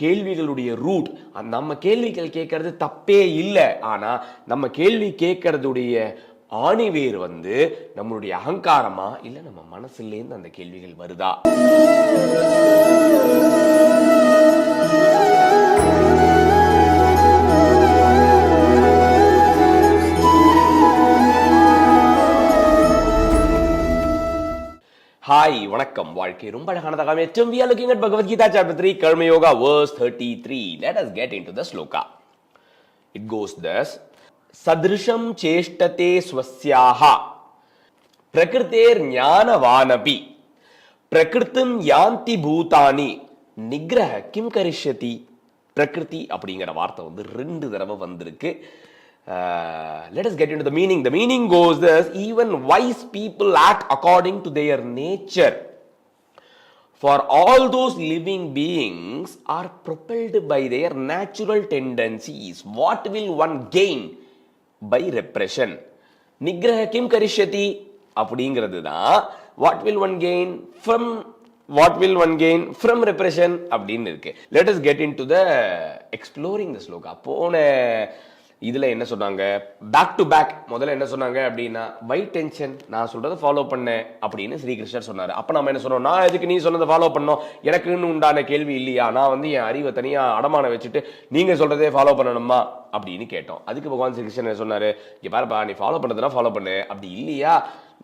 கேள்விகளுடைய root நம்ம கேள்விகள் கேட்கறது தப்பே இல்லை. ஆனா நம்ம கேள்வி கேட்கறதுடைய ஆணிவேர் வந்து நம்மளுடைய அகங்காரமா இல்ல நம்ம மனசுலேருந்து அந்த கேள்விகள் வருதா? வணக்கம் வாழ்க்கை ரொம்ப அழகானதாக மேற்றும் we are looking at Bhagavad Gita chapter three Karmayoga verse thirty three let us get into the shloka it goes thus சதிருஷம் சேஷ்டதே ஸ்வஸ்யாக பிரகிருத்தேர் ஞானவானபி பிரகிருத்தம் யாந்தி பூதானி நிகிரக கிம் கரிஷதி பிரகிருதி அப்படிங்கிற வார்த்தை வந்து ரெண்டு தடவை வந்திருக்கு let us get in the meaning the meaning goes thus even wise people act according to their nature for all those living beings are propelled by their natural tendencies what will one gain by repression நிகிரக கிம் கரிஷதி அப்படிங்கிறது தான் what will one gain from what will one gain from repression அப்படின்னு இருக்கு let us get in to the exploring the sloka போன இதில் என்ன சொன்னாங்க? பேக் டு பேக் முதல்ல என்ன சொன்னாங்க அப்படின்னா வை டென்ஷன் நான் சொல்றதை ஃபாலோ பண்ணேன் அப்படின்னு ஸ்ரீகிருஷ்ணர் சொன்னார். அப்போ நம்ம என்ன சொன்னோம்? நான் எதுக்கு நீ சொன்னதை ஃபாலோ பண்ணோம் எனக்குன்னு உண்டான கேள்வி இல்லையா? நான் வந்து என் அறிவை தனியாக அடமான வச்சுட்டு நீங்கள் சொல்றதே ஃபாலோ பண்ணணுமா? அப்படின்னு கேட்டோம். அதுக்கு பகவான் ஸ்ரீகிருஷ்ணன் என்ன சொன்னாரு? பாருப்பா நீ ஃபாலோ பண்ணுறதுனா ஃபாலோ பண்ணு. அப்படி இல்லையா?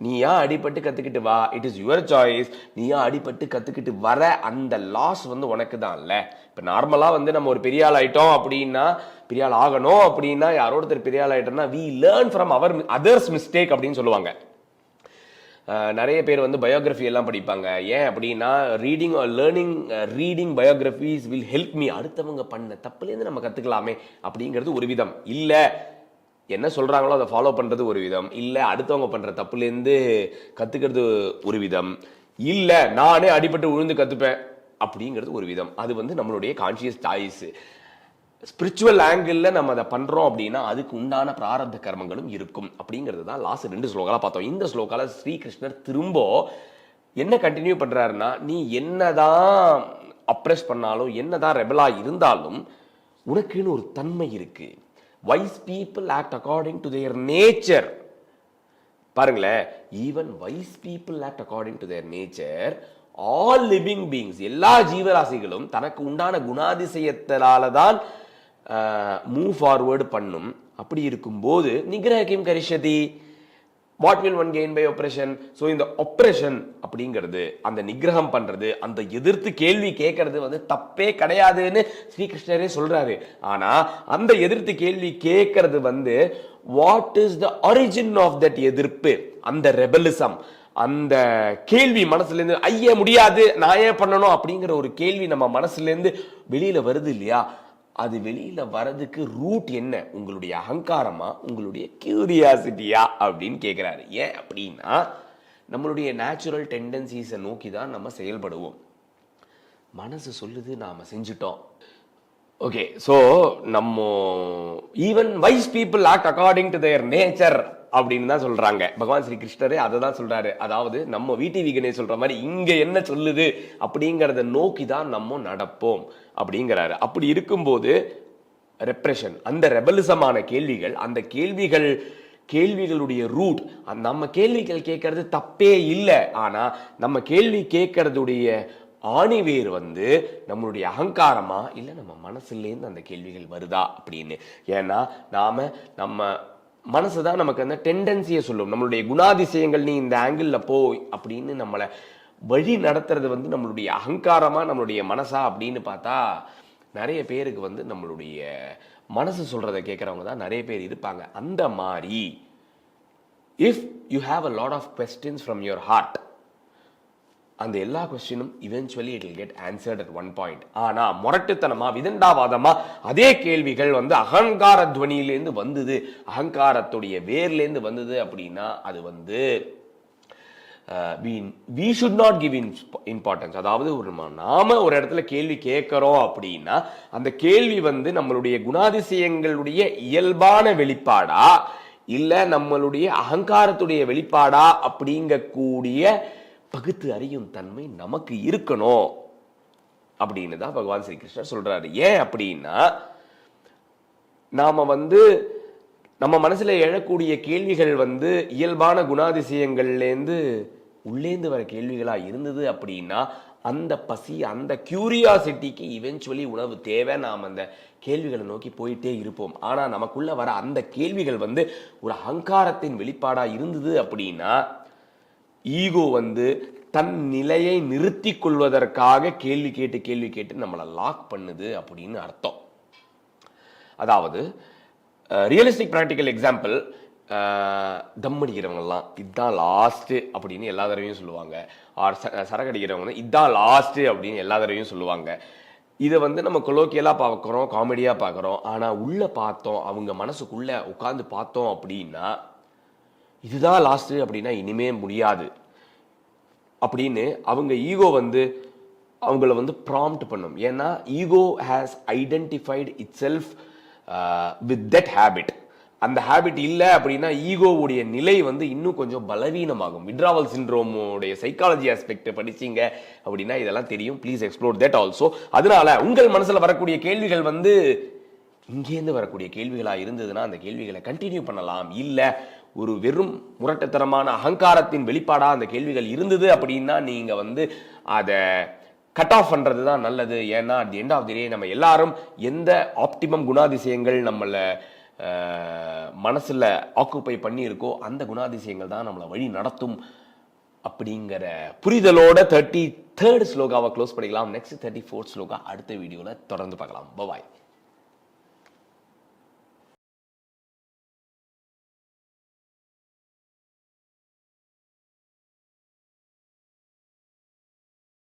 நீயா அடிபட்டு கத்துக்கிட்டு வா. இட் இஸ் யுவர் சாய்ஸ் நீயா அடிபட்டு கத்துக்கிட்டு வர அந்த லாஸ் வந்து உனக்கு தான் இல்ல. இப்ப நார்மலா வந்து நம்ம ஒரு பெரிய ஆள் ஆயிட்டோம் அப்படின்னா பெரிய ஆள் ஆகணும் அப்படின்னா யாரோ ஒருத்தர் பெரிய ஆள் ஆயிட்டோம்னா we learn from our others mistake அப்படின்னு சொல்லுவாங்க. நிறைய பேர் வந்து பயோகிராஃபி எல்லாம் படிப்பாங்க. ஏன் அப்படின்னா reading learning reading biographies will help me அடுத்தவங்க பண்ண தப்புலேருந்து நம்ம கற்றுக்கலாமே அப்படிங்கிறது ஒரு விதம். இல்லை என்ன சொல்கிறாங்களோ அதை ஃபாலோ பண்ணுறது ஒரு விதம். இல்லை அடுத்தவங்க பண்ணுற தப்புலேருந்து கற்றுக்கிறது ஒரு விதம். இல்லை நானே அடிபட்டு விழுந்து கற்றுப்பேன் அப்படிங்கிறது ஒரு விதம். அது வந்து நம்மளுடைய கான்சியஸ் சாய்ஸு ஸ்பிரிச்சுவல் ஆங்கிளில் நம்ம அதை பண்ணுறோம் அப்படின்னா அதுக்கு உண்டான பிராரப்த கர்மங்களும் இருக்கும். அப்படிங்கிறது தான் லாஸ்ட் ரெண்டு ஸ்லோகாலாக பார்த்தோம். இந்த ஸ்லோகாவில் ஸ்ரீகிருஷ்ணர் திரும்ப என்ன கண்டினியூ பண்ணுறாருன்னா நீ என்னதான் அப்ரெஸ் பண்ணாலும் என்னதான் ரெபலாக இருந்தாலும் உனக்குன்னு ஒரு தன்மை இருக்குது wise people act according to their nature பாருங்களேன் even wise people act according to their nature all living beings எல்லா ஜீவராசிகளும் தனக்கு உண்டான குணாதிசயத்தினால தான் மூவ் ஃபார்வேர்டு பண்ணும். அப்படி இருக்கும்போது நிகிரக கிம் கரிஷதி what will one gain by oppression so இந்த ஒப்ரேஷன் அப்படிங்கிறது அந்த நிகிரகம் பண்ணுறது அந்த எதிர்த்து கேள்வி கேட்கறது வந்து தப்பே கிடையாதுன்னு ஸ்ரீகிருஷ்ணரே சொல்கிறாரு ஆனால் அந்த எதிர்த்து கேள்வி கேட்கறது வந்து what is the origin of that எதிர்ப்பு? அந்த ரெபலிசம் அந்த கேள்வி மனசுலேருந்து ஐய முடியாது நான் ஏன் பண்ணணும் அப்படிங்கிற ஒரு கேள்வி நம்ம மனசுலேருந்து வெளியில் வருது இல்லையா? அது வெளியில வரதுக்கு ரூட் என்ன? உங்களுடைய அகங்காரமா? உங்களுடைய கியூரியாசிட்டியா அப்படின்னு கேட்குறாரு ஏன் அப்படின்னா நம்மளுடைய நேச்சுரல் டெண்டன்சிஸை நோக்கி தான் நம்ம செயல்படுவோம். மனசு சொல்லுது நாம் செஞ்சுட்டோம். ஓகே ஸோ நம்ம even wise people act according to their nature அப்படின்னு தான் சொல்றாங்க. பகவான் ஸ்ரீ கிருஷ்ணரே அதை தான் சொல்றாரு. அதாவது நம்ம வீட்டு விகனே சொல்ற மாதிரி இங்க என்ன சொல்லுது? அப்படிங்கிறத நோக்கி தான் நம்ம நடப்போம் அப்படிங்கிறாரு. அப்படி இருக்கும்போது ரெப்ரெஷன் அந்த ரெபலிசமான கேள்விகள் அந்த கேள்விகள் கேள்விகளுடைய ரூட் நம்ம கேள்விகள் கேட்கறது தப்பே இல்லை. ஆனா நம்ம கேள்வி கேட்கறதுடைய ஆணிவேர் வந்து நம்மளுடைய அகங்காரமா இல்லை நம்ம மனசுலேருந்து அந்த கேள்விகள் வருதா அப்படின்னு. ஏன்னா நாம நம்ம மனசு தான் நமக்கு அந்த டெண்டன்சியை சொல்லும். நம்மளுடைய குணாதிசயங்கள் நீ இந்த ஆங்கிளில் போய் அப்படின்னு நம்மளை வழி நடத்துறது வந்து நம்மளுடைய அகங்காரமாக நம்மளுடைய மனசா அப்படின்னு பார்த்தா நிறைய பேருக்கு வந்து நம்மளுடைய மனசு சொல்கிறத கேட்குறவங்க தான் நிறைய பேர் இருப்பாங்க. அந்த மாதிரி if you have a lot of questions from your heart அந்த எல்லா கொஸ்டினும் eventually it get answered at one point ஆனால் முரட்டுத்தனமா விதண்டாவாதமா அதே கேள்விகள் வந்து அகங்கார துவனியிலேருந்து வந்தது. அகங்காரத்துடைய வேர்லேருந்து வந்தது அப்படின்னா அது வந்து we should not give in importance அதாவது ஒரு ம- நாம ஒரு இடத்துல கேள்வி கேட்குறோம் அப்படின்னா அந்த கேள்வி வந்து நம்மளுடைய குணாதிசயங்களுடைய இயல்பான வெளிப்பாடா இல்லை நம்மளுடைய அகங்காரத்துடைய வெளிப்பாடா அப்படிங்கக்கூடிய பகுத்து அறியும் தன்மை நமக்கு இருக்கணும். அப்படின்னு தான் பகவான் ஸ்ரீகிருஷ்ணர் சொல்றாரு. ஏன் அப்படின்னா நாம வந்து நம்ம மனசுல எழக்கூடிய கேள்விகள் வந்து இயல்பான குணாதிசயங்கள்லேருந்து உள்ளேந்து வர கேள்விகளா இருந்தது அப்படின்னா அந்த பசி அந்த கியூரியாசிட்டிக்கு இவென்ச்சுவலி உணவு தேவை. நாம் அந்த கேள்விகளை நோக்கி போயிட்டே இருப்போம். ஆனால் நமக்குள்ள வர அந்த கேள்விகள் வந்து ஒரு அகங்காரத்தின் வெளிப்பாடாக இருந்தது அப்படின்னா ஈகோ வந்து தன் நிலையை நிறுத்தி கொள்வதற்காக கேள்வி கேட்டு கேள்வி கேட்டு நம்மளை லாக் பண்ணுது அப்படின்னு அர்த்தம். அதாவது ரியலிஸ்டிக் ப்ராக்டிக்கல் எக்ஸாம்பிள் தம் அடிக்கிறவங்கலாம் இதுதான் லாஸ்ட்டு அப்படின்னு எல்லா தடவையும் சொல்லுவாங்க. ஆர் சரக்கு அடிக்கிறவங்க வந்து இதுதான் லாஸ்ட்டு அப்படின்னு எல்லா தடவையும் சொல்லுவாங்க. இதை வந்து நம்ம கொலோக்கியலாக பார்க்குறோம் காமெடியாக பார்க்குறோம். ஆனால் உள்ளே பார்த்தோம் அவங்க மனசுக்குள்ளே உட்காந்து பார்த்தோம் அப்படின்னா இதுதான் லாஸ்ட்டு அப்படின்னா இனிமே முடியாது. அப்படின்னு அவங்க ஈகோ வந்து அவங்கள வந்து ப்ராம்ப்ட் பண்ணும். ஏன்னா ego has identified itself with that habit அந்த ஹேபிட் இல்லை அப்படின்னா ஈகோவுடைய நிலை வந்து இன்னும் கொஞ்சம் பலவீனமாகும். விட்ராவல் சிண்ட்ரோமோடைய சைக்காலஜி ஆஸ்பெக்ட் படிச்சீங்க அப்படின்னா இதெல்லாம் தெரியும். ப்ளீஸ் எக்ஸ்ப்ளோர் தட் ஆல்சோ அதனால உங்கள் மனசில் வரக்கூடிய கேள்விகள் வந்து இங்கேருந்து வரக்கூடிய கேள்விகளாக இருந்ததுன்னா அந்த கேள்விகளை கண்டினியூ பண்ணலாம். இல்லை ஒரு வெறும் முரட்டுத்தனமான அகங்காரத்தின் வெளிப்பாடாக அந்த கேள்விகள் இருந்தது அப்படின்னா நீங்கள் வந்து அதை கட் ஆஃப் பண்ணுறது தான் நல்லது. ஏன்னா at end of the day நம்ம எல்லாரும் எந்த ஆப்டிமம் குணாதிசயங்கள் நம்மளை மனசில் ஆக்குப்பை பண்ணியிருக்கோ அந்த குணாதிசயங்கள் தான் நம்மளை வழி நடத்தும் அப்படிங்கிற புரிதலோட தேர்ட்டி தேர்ட் ஸ்லோகாவை க்ளோஸ் பண்ணிக்கலாம். நெக்ஸ்ட் தேர்ட்டி ஃபோர்த் ஸ்லோகா அடுத்த வீடியோவில் தொடர்ந்து பார்க்கலாம். பாய்